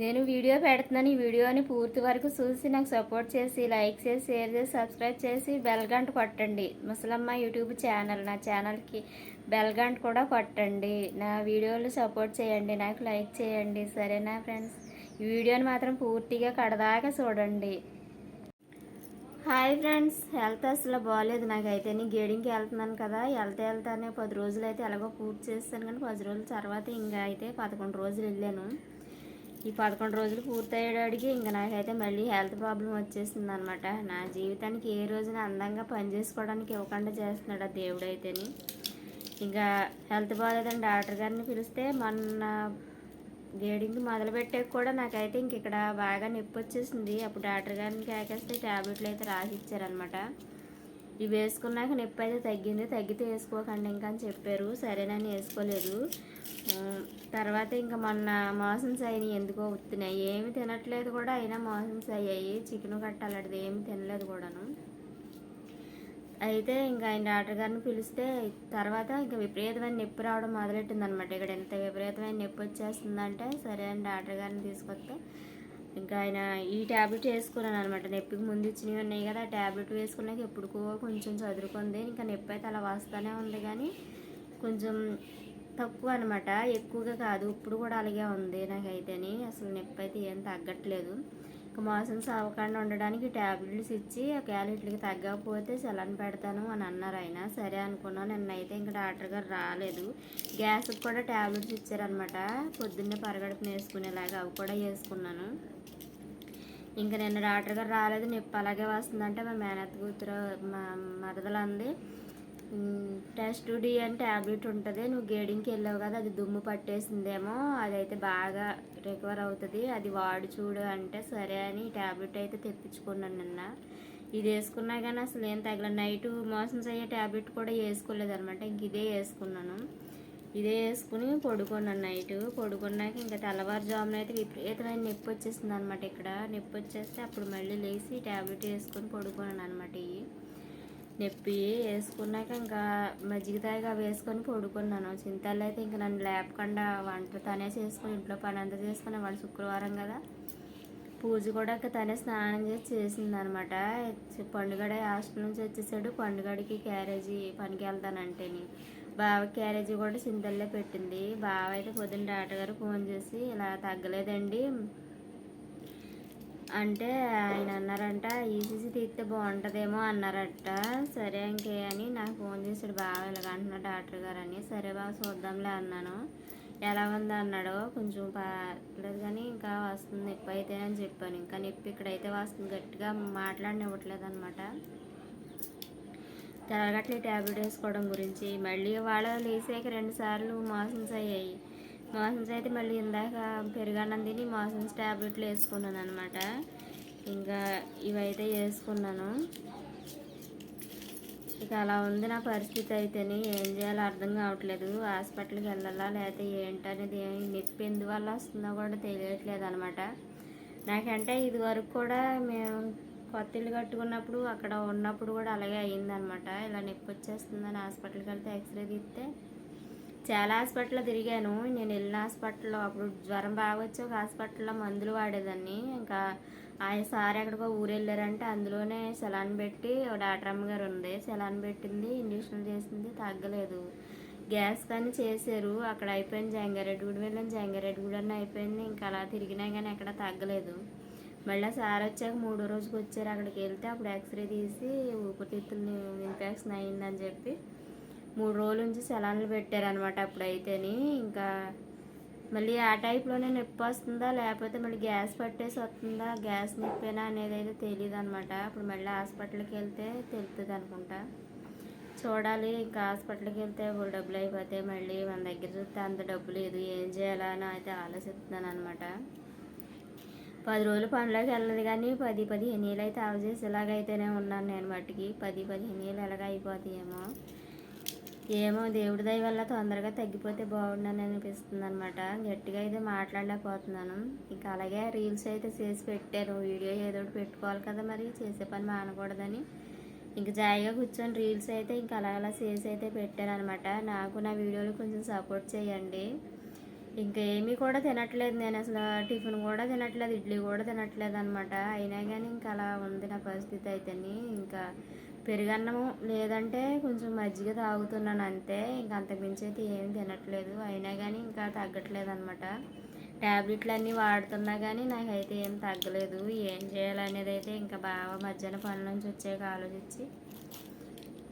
నేను వీడియో పెడుతున్నాను. ఈ వీడియోని పూర్తి వరకు చూసి నాకు సపోర్ట్ చేసి లైక్ చేసి షేర్ చేసి సబ్స్క్రైబ్ చేసి బెల్ గంట కొట్టండి. ముసలమ్మ యూట్యూబ్ ఛానల్ నా ఛానల్కి బెల్ గంట కూడా కొట్టండి. నా వీడియోలు సపోర్ట్ చేయండి. నాకు లైక్ చేయండి. సరేనా ఫ్రెండ్స్? ఈ వీడియోని మాత్రం పూర్తిగా కడదాకా చూడండి. Hi friends. హెల్త్ అసలు బాగాలేదు నాకైతే. నేను గేడింగ్కి వెళ్తున్నాను కదా. వెళ్తే వెళ్తానే పది రోజులు అయితే ఎలాగో పూర్తి చేస్తాను కానీ పది రోజుల తర్వాత ఇంకా అయితే పదకొండు రోజులు వెళ్ళాను. ఈ పదకొండు రోజులు పూర్తయ్యేటికి ఇంకా నాకైతే మళ్ళీ హెల్త్ ప్రాబ్లం వచ్చేసింది అనమాట నా జీవితానికి ఏ రోజున అందంగా పని చేసుకోవడానికి ఇవ్వకుండా చేస్తున్నాడు ఆ దేవుడైతేని. ఇంకా హెల్త్ బాగాలేదని డాక్టర్ గారిని పిలిస్తే మొన్న గేడింగ్ మొదలుపెట్టే కూడా నాకైతే ఇంక ఇక్కడ బాగా నొప్పి వచ్చేసింది. అప్పుడు డాక్టర్ గారిని కేకేస్తే ట్యాబ్లెట్లు అయితే రాసి ఇచ్చారనమాట ఇవి వేసుకున్నాక నొప్పి అయితే తగ్గింది. తగ్గితే వేసుకోకండి ఇంకా అని చెప్పారు. సరేనని వేసుకోలేదు. తర్వాత ఇంకా మొన్న మోసన్స్ అయినాయి ఎందుకో వస్తున్నాయి ఏమి తినట్లేదు కూడా అయినా మోసన్స్ అయ్యాయి. చికెన్ కట్టాలది ఏమి తినలేదు కూడాను. అయితే ఇంకా ఆయన డాక్టర్ గారిని పిలిస్తే తర్వాత ఇంకా విపరీతమైన నొప్పి రావడం మొదలెట్టింది అనమాట ఇక్కడ ఎంత విపరీతమైన నొప్పి వచ్చేస్తుందంటే సరే అని డాక్టర్ గారిని తీసుకొస్తే ఇంకా ఆయన ఈ ట్యాబ్లెట్ వేసుకున్నాను అనమాట నొప్పికి ముందు ఇచ్చినవి ఉన్నాయి కదా ఆ ట్యాబ్లెట్ వేసుకున్నాక ఎప్పుడుకో కొంచెం చదురుకుంది. ఇంకా నొప్పి అయితే అలా వస్తూనే ఉంది కానీ కొంచెం తక్కువ అనమాట ఎక్కువగా కాదు ఇప్పుడు కూడా అలాగే ఉంది నాకైతేని. అసలు నొప్పి అయితే ఏం తగ్గట్లేదు. ఒక మాసం సావకుండా ఉండడానికి ట్యాబ్లెట్స్ ఇచ్చి ఒకవేళ ఇట్లకి తగ్గకపోతే సెలన్ పెడతాను అని అన్నారు ఆయన. సరే అనుకున్నాను నిన్నైతే ఇంకా డాక్టర్ గారు రాలేదు. గ్యాస్కి కూడా ట్యాబ్లెట్స్ ఇచ్చారనమాట పొద్దున్నే పరగడుపున వేసుకునేలాగా అవి కూడా వేసుకున్నాను. ఇంకా నిన్న డాక్టర్ గారు రాలేదు. నొప్పి అలాగే వస్తుందంటే మా మేనత్ కూతురు మా మరదలు అంది టెస్ట్ డి అని ట్యాబ్లెట్ ఉంటుంది. నువ్వు గేడింగ్కి వెళ్ళావు కదా అది దుమ్ము పట్టేసిందేమో అదైతే బాగా రికవర్ అవుతుంది. అది వాడు చూడు అంటే సరే అని ట్యాబ్లెట్ అయితే తెప్పించుకున్నాను నిన్న. ఇది వేసుకున్నా కానీ అసలు ఏం తగల. నైట్ మోషన్స్ అయ్యే ట్యాబ్లెట్ కూడా వేసుకోలేదు అనమాట ఇంక ఇదే వేసుకున్నాను. ఇదే వేసుకుని పడుకున్నాను నైట్. పడుకున్నాక ఇంకా తెల్లవారుజామున అయితే విపరీతమైన నొప్పి వచ్చేసింది అనమాట ఇక్కడ. నొప్పి వచ్చేస్తే అప్పుడు మళ్ళీ లేచి ట్యాబ్లెట్ వేసుకొని పడుకున్నాను అనమాట ఇవి నొప్పి వేసుకున్నాక ఇంకా మజ్జిగ తాగి అవి వేసుకొని పడుకున్నాను. చింతలు అయితే ఇంకా నన్ను లేపకుండా వంట తనే చేసుకుని ఇంట్లో పని అంతా చేసుకుని వాళ్ళు శుక్రవారం కదా. పూజ కూడా తనే స్నానం చేసి చేసింది అనమాట పండుగడ హాస్టల్ నుంచి వచ్చేసాడు. పండుగడికి క్యారేజీ పనికి వెళ్తానంటేని బావ క్యారేజీ కూడా చింతల్లే పెట్టింది. బావ అయితే పొద్దున్న డాక్టర్ గారు ఫోన్ చేసి ఇలా తగ్గలేదండి. అంటే ఆయన అన్నారంట ఈసీసీ తీస్తే బాగుంటుందేమో అన్నారట. సరే ఇంకే అని నాకు ఫోన్ చేసాడు బాగా ఇలాగ అంటున్నా డాక్టర్ గారు అని. సరే బాగా చూద్దాంలే అన్నాను. ఎలా ఉంది అన్నాడు కొంచెం పర్లేదు కానీ ఇంకా వస్తుంది నొప్పి అయితే అని చెప్పాను. ఇంకా నొప్పి ఇక్కడైతే వస్తుంది గట్టిగా మాట్లాడినివ్వట్లేదు అనమాట తెల్లగట్లే ట్యాబ్లెట్ వేసుకోవడం గురించి. మళ్ళీ వాళ్ళ లేసాక రెండు సార్లు మోషన్స్ అయ్యాయి. మోషన్స్ అయితే మళ్ళీ ఇందాక పెరుగన్నం తిని మోషన్స్ ట్యాబ్లెట్లు వేసుకున్నాను అనమాట ఇంకా ఇవైతే వేసుకున్నాను. ఇక అలా ఉంది నా పరిస్థితి అయితేని ఏం చేయాలో అర్థం కావట్లేదు. హాస్పిటల్కి వెళ్ళాలా లేకపోతే ఏంటనేది ఏం నొప్పి ఎందువల్ల వస్తుందో కూడా తెలియట్లేదు అనమాట నాకంటే ఇది వరకు కూడా మేము కొత్త ఇల్లు కట్టుకున్నప్పుడు అక్కడ ఉన్నప్పుడు కూడా అలాగే అయ్యిందనమాట ఇలా నొప్పి వచ్చేస్తుందని హాస్పిటల్కి వెళ్తే ఎక్స్రే తీస్తే చాలా హాస్పిటల్లో తిరిగాను. నేను వెళ్ళిన హాస్పిటల్లో అప్పుడు జ్వరం బాగా వచ్చి ఒక హాస్పిటల్లో మందులు వాడేదాన్ని. ఇంకా ఆయన సార్ ఎక్కడికో ఊరు వెళ్ళారంటే అందులోనే సెలాన్ పెట్టి డాక్టర్ అమ్మగారు ఉంది. సెలాన్ పెట్టింది ఇంజక్షన్లు చేసింది తగ్గలేదు. గ్యాస్ కానీ చేశారు. అక్కడ అయిపోయింది జంగారెడ్డి గుడి వెళ్ళాను. జంగారెడ్డి గుడి అని అయిపోయింది. ఇంకా అలా తిరిగినా కానీ ఎక్కడ తగ్గలేదు. మళ్ళీ సార్ వచ్చాక మూడో రోజుకి వచ్చారు అక్కడికి వెళ్తే అప్పుడు ఎక్స్రే తీసి ఊపిరితిత్తులు ఇన్ఫెక్షన్ అయిందని చెప్పి మూడు రోజుల నుంచి సెలాన్లు పెట్టారనమాట అప్పుడైతేని. ఇంకా మళ్ళీ ఆ టైప్లోనే నొప్పి వస్తుందా లేకపోతే మళ్ళీ గ్యాస్ పట్టేసి వస్తుందా గ్యాస్ నొప్పేనా అనేది అయితే తెలియదు అనమాట అప్పుడు మళ్ళీ హాస్పిటల్కి వెళ్తే తెలుస్తుంది అనుకుంటా చూడాలి ఇంకా హాస్పిటల్కి వెళ్తే ఇప్పుడు డబ్బులు అయిపోతే మళ్ళీ మన దగ్గర చూస్తే అంత డబ్బు లేదు ఏం చేయాలని అయితే ఆలోచిస్తున్నాను అనమాట పది రోజులు పనిలోకి వెళ్ళదు కానీ పది పదిహేను ఏళ్ళు అయితే ఆవ చేసి ఇలాగైతేనే ఉన్నాను నేను మట్టికి. పది పదిహేను ఏళ్ళు ఎలాగ అయిపోతాయేమో. ఏమో దేవుడి దయ వల్ల తొందరగా తగ్గిపోతే బాగుండని అనిపిస్తుంది అనమాట గట్టిగా అయితే మాట్లాడలేకపోతున్నాను. ఇంకా అలాగే రీల్స్ అయితే చేసి పెట్టాను. వీడియో ఏదో ఒకటి పెట్టుకోవాలి కదా మరి. చేసే పని మానకూడదని. ఇంకా జాయిగా కూర్చొని రీల్స్ అయితే ఇంకా అలా అలా చేసి అయితే పెట్టాను అనమాట నాకు నా వీడియోలు కొంచెం సపోర్ట్ చేయండి. ఇంకా ఏమీ కూడా తినట్లేదు నేను అసలు. టిఫిన్ కూడా తినట్లేదు ఇడ్లీ కూడా తినట్లేదు అనమాట అయినా కానీ ఇంకా అలా ఉంది నా పరిస్థితి అయితేని. ఇంకా పెరుగన్నము లేదంటే కొంచెం మజ్జిగ తాగుతున్నాను అంతే. ఇంకా అంతకుమించి అయితే ఏం తినట్లేదు. అయినా కానీ ఇంకా తగ్గట్లేదు అనమాట ట్యాబ్లెట్లు అన్నీ వాడుతున్నా కానీ నాకైతే ఏం తగ్గలేదు. ఏం చేయాలనేది అయితే ఇంకా బాగా మధ్యాహ్న పనుల నుంచి వచ్చాక ఆలోచించి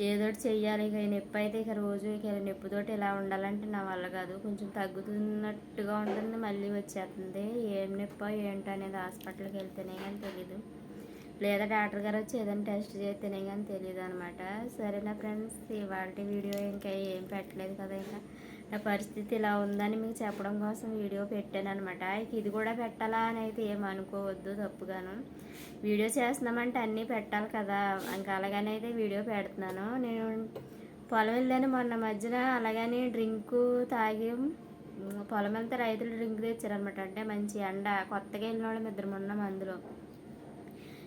ఏదో చెయ్యాలి. ఇక నొప్పి అయితే ఇక రోజు ఇక నొప్పితోటి ఇలా ఉండాలంటే నా వల్ల కాదు. కొంచెం తగ్గుతున్నట్టుగా ఉంటుంది. మళ్ళీ వచ్చేస్తుంది. ఏం నొప్పో ఏంటో అనేది హాస్పిటల్కి వెళ్తేనే కానీ తెలీదు. లేదా డాక్టర్ గారు వచ్చి ఏదైనా టెస్ట్ చేస్తేనే కానీ తెలియదు అనమాట సరేనా ఫ్రెండ్స్ ఇవాళ వీడియో ఇంకా ఏం పెట్టలేదు కదా ఇంకా. నా పరిస్థితి ఇలా ఉందని మీకు చెప్పడం కోసం వీడియో పెట్టాను అనమాట ఇది కూడా పెట్టాలా అని అయితే ఏం అనుకోవద్దు తప్పుగాను. వీడియో చేస్తున్నామంటే అన్నీ పెట్టాలి కదా. ఇంకా అలాగనే అయితే వీడియో పెడుతున్నాను. నేను పొలం వెళ్ళాను మొన్న మధ్యన అలాగని డ్రింకు తాగి పొలం వెళ్తే రైతులు డ్రింక్ తెచ్చారనమాట అంటే మంచి ఎండ కొత్తగా వెళ్ళిన వాళ్ళం ఇద్దరు ఉన్నాం అందులో.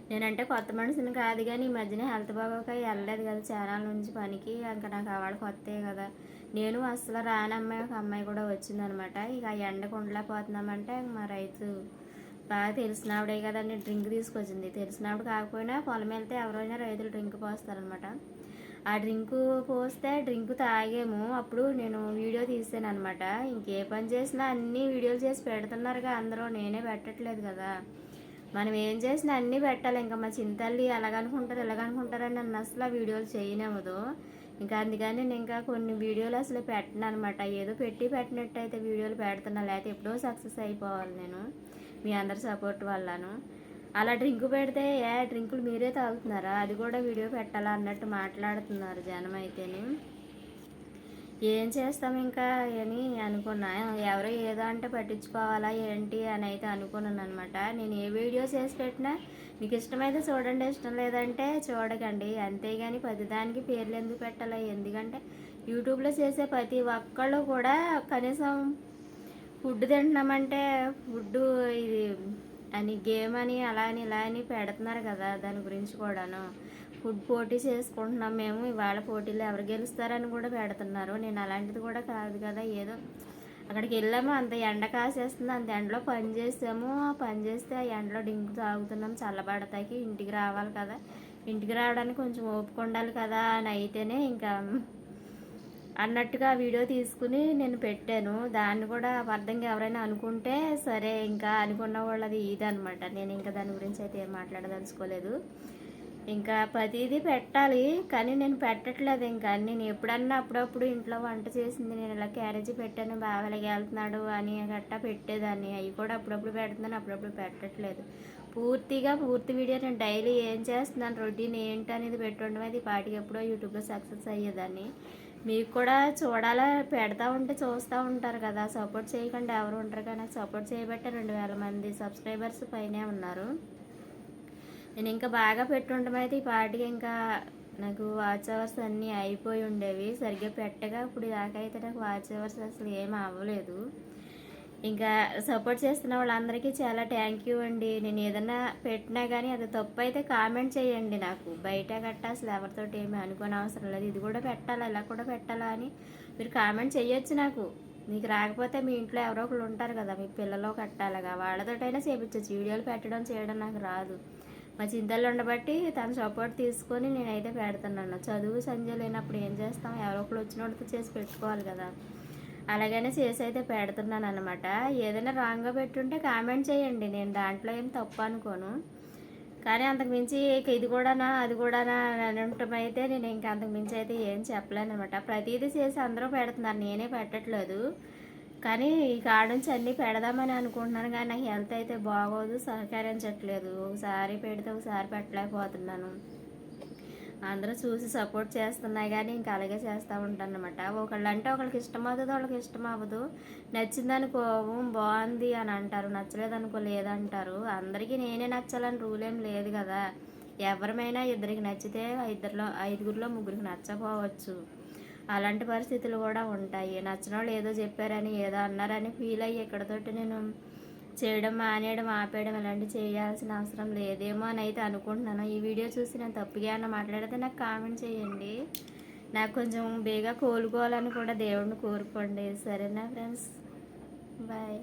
నేనంటే కొత్త మనిషిని కాదు కానీ ఈ మధ్యన హెల్త్ బాగోక వెళ్ళలేదు కదా చాలా నుంచి పనికి. ఇంకా నాకు ఆవిడ కొత్తే కదా. నేను అసలు రాని అమ్మాయి ఒక అమ్మాయి కూడా వచ్చిందనమాట. ఇక ఆ ఎండకు ఉండలేకపోతున్నామంటే మా రైతు బాగా తెలిసినవిడే కదా నేను డ్రింక్ తీసుకొచ్చింది. తెలిసినప్పుడు కాకపోయినా పొలం వెళ్తే ఎవరైనా రైతులు డ్రింక్ పోస్తారనమాట. ఆ డ్రింకు పోస్తే డ్రింక్ తాగేము. అప్పుడు నేను వీడియో తీసాను అనమాట ఇంకే పని చేసినా అన్నీ వీడియోలు చేసి పెడుతున్నారుగా అందరూ. నేనే పెట్టట్లేదు కదా. మనం ఏం చేసినా అన్నీ పెట్టాలి. ఇంకా మా చింతల్లి ఎలాగనుకుంటారు ఎలాగనుకుంటారని నన్ను అసలు ఆ వీడియోలు చేయనివ్వదు. ఇంకా అందుకని నేను ఇంకా కొన్ని వీడియోలు అసలు పెట్టను అనమాట ఏదో పెట్టి పెట్టినట్టయితే వీడియోలు పెడుతున్నా లేకపోతే ఎప్పుడో సక్సెస్ అయిపోవాలి నేను మీ అందరి సపోర్ట్ వల్లను. అలా డ్రింక్ పెడితే ఏ డ్రింకులు మీరే తాగుతున్నారా? అది కూడా వీడియో పెట్టాలా అన్నట్టు మాట్లాడుతున్నారు జనం అయితేనే. ఏం చేస్తాం ఇంకా అని అనుకున్నా. ఎవరో ఏదో అంటే పట్టించుకోవాలా ఏంటి అని అయితే అనుకున్నాను అనమాట నేను ఏ వీడియో చేసి పెట్టినా మీకు ఇష్టమైతే చూడండి ఇష్టం లేదంటే చూడకండి. అంతేగాని ప్రతిదానికి పేర్లు ఎందుకు పెట్టాలి? ఎందుకంటే యూట్యూబ్లో చేసే ప్రతి ఒక్కళ్ళు కూడా కనీసం ఫుడ్ తింటున్నామంటే ఫుడ్ ఇది అని గేమ్ అని అలా అని ఇలా అని పెడుతున్నారు కదా దాని గురించి కూడాను. ఫుడ్ పోటీ చేసుకుంటున్నాం మేము. ఇవాళ పోటీలు ఎవరు గెలుస్తారని కూడా పెడుతున్నారు. నేను అలాంటిది కూడా కాదు కదా ఏదో అక్కడికి వెళ్ళాము అంత ఎండ కాసేస్తుంది అంత ఎండలో పని చేసాము. ఆ పని చేస్తే ఆ ఎండలో డింకు తాగుతున్నాం చల్లబడతాకి ఇంటికి రావాలి కదా. ఇంటికి రావడానికి కొంచెం ఓపిక ఉండాలి కదా అని అయితేనే ఇంకా అన్నట్టుగా వీడియో తీసుకుని నేను పెట్టాను. దాన్ని కూడా అర్థంగా ఎవరైనా అనుకుంటే సరే ఇంకా అనుకున్న వాళ్ళది ఇదనమాట నేను ఇంకా దాని గురించి అయితే ఏం మాట్లాడదలుచుకోలేదు. ఇంకా ప్రతిదీ పెట్టాలి కానీ నేను పెట్టట్లేదు ఇంకా. నేను ఎప్పుడన్నా అప్పుడప్పుడు ఇంట్లో వంట చేసింది నేను ఇలా క్యారేజీ పెట్టాను బాగా వెళ్తున్నాడు అని గట్టా పెట్టేదాన్ని. అవి కూడా అప్పుడప్పుడు పెడుతున్నాను అప్పుడప్పుడు పెట్టట్లేదు. పూర్తిగా పూర్తి వీడియో నేను డైలీ ఏం చేస్తున్నాను రొటీన్ ఏంటి అనేది పెట్టుండడం అది పాటికి ఎప్పుడో యూట్యూబ్లో సక్సెస్ అయ్యేదాన్ని. మీకు కూడా చూడాలా పెడతా ఉంటే చూస్తూ ఉంటారు కదా. సపోర్ట్ చేయకుండా ఎవరు ఉంటారు కానీ నాకు సపోర్ట్ చేయబట్టే రెండు వేల మంది సబ్స్క్రైబర్స్ పైనే ఉన్నారు. నేను ఇంకా బాగా పెట్టుండడం అయితే ఈ పాటికి ఇంకా నాకు వాచ్ అవర్స్ అన్నీ అయిపోయి ఉండేవి. సరిగ్గా పెట్టగా ఇప్పుడు దాకా అయితే నాకు వాచ్ అవర్స్ అసలు ఏం అవ్వలేదు. ఇంకా సపోర్ట్ చేస్తున్న వాళ్ళందరికీ చాలా థ్యాంక్ యూ అండి. నేను ఏదన్నా పెట్టినా కానీ అది తప్పు అయితే కామెంట్ చేయండి నాకు. బయట గట్ట అసలు ఎవరితోటి ఏమి అనుకోని అవసరం లేదు. ఇది కూడా పెట్టాలా ఇలా కూడా పెట్టాలా అని మీరు కామెంట్ చేయొచ్చు నాకు. మీకు రాకపోతే మీ ఇంట్లో ఎవరో ఒకరు ఉంటారు కదా మీ పిల్లలు కట్టాలగా. వాళ్ళతోటైనా చేపించవచ్చు వీడియోలు పెట్టడం చేయడం నాకు రాదు. మా చింతలు ఉండబట్టి తన సపోర్ట్ తీసుకొని నేనైతే పెడుతున్నాను. చదువు సంధ్య లేనప్పుడు ఏం చేస్తాం? ఎవరో ఒకరు వచ్చినోడితో చేసి పెట్టుకోవాలి కదా. అలాగనే చేసి అయితే పెడుతున్నాను అనమాట ఏదైనా రాంగ్గా పెట్టుంటే కామెంట్ చేయండి. నేను దాంట్లో ఏం తప్పు అనుకోను. కానీ అంతకు మించి ఇది కూడానా అది కూడానా అని ఉండటం అయితే నేను ఇంకా అంతకు మించి అయితే ఏం చెప్పలేను అనమాట ప్రతిదీ చేసి అందరూ పెడుతున్నారు. నేనే పెట్టట్లేదు. కానీ ఈ కాడ నుంచి అన్నీ పెడదామని అనుకుంటున్నాను కానీ నాకు హెల్త్ అయితే బాగోదు సహకరించట్లేదు ఒకసారి పెడితే ఒకసారి పెట్టలేకపోతున్నాను. అందరూ చూసి సపోర్ట్ చేస్తున్నాయి కానీ ఇంకా అలాగే చేస్తూ ఉంటాను అనమాట ఒకళ్ళు అంటే ఒకళ్ళకి ఇష్టం అవుతుంది వాళ్ళకి ఇష్టం అవ్వదు. నచ్చిందనుకో బాగుంది అని అంటారు నచ్చలేదనుకో లేదంటారు. అందరికీ నేనే నచ్చాలని రూల్ ఏం లేదు కదా. ఎవరిమైనా ఇద్దరికి నచ్చితే ఇద్దరిలో ఐదుగురిలో ముగ్గురికి నచ్చపోవచ్చు అలాంటి పరిస్థితులు కూడా ఉంటాయి. నచ్చిన వాళ్ళు ఏదో చెప్పారని ఏదో అన్నారని ఫీల్ అయ్యి ఇక్కడతోటి నేను చేయడం మానేయడం ఆపేయడం ఇలాంటివి చేయాల్సిన అవసరం లేదేమో అని అయితే అనుకుంటున్నాను. ఈ వీడియో చూసి నేను తప్పుగా అన్న మాట్లాడితే నాకు కామెంట్ చేయండి. నాకు కొంచెం బేగా కోలుకోవాలని కూడా దేవుడిని కోరుకోండి. సరేనా ఫ్రెండ్స్ బాయ్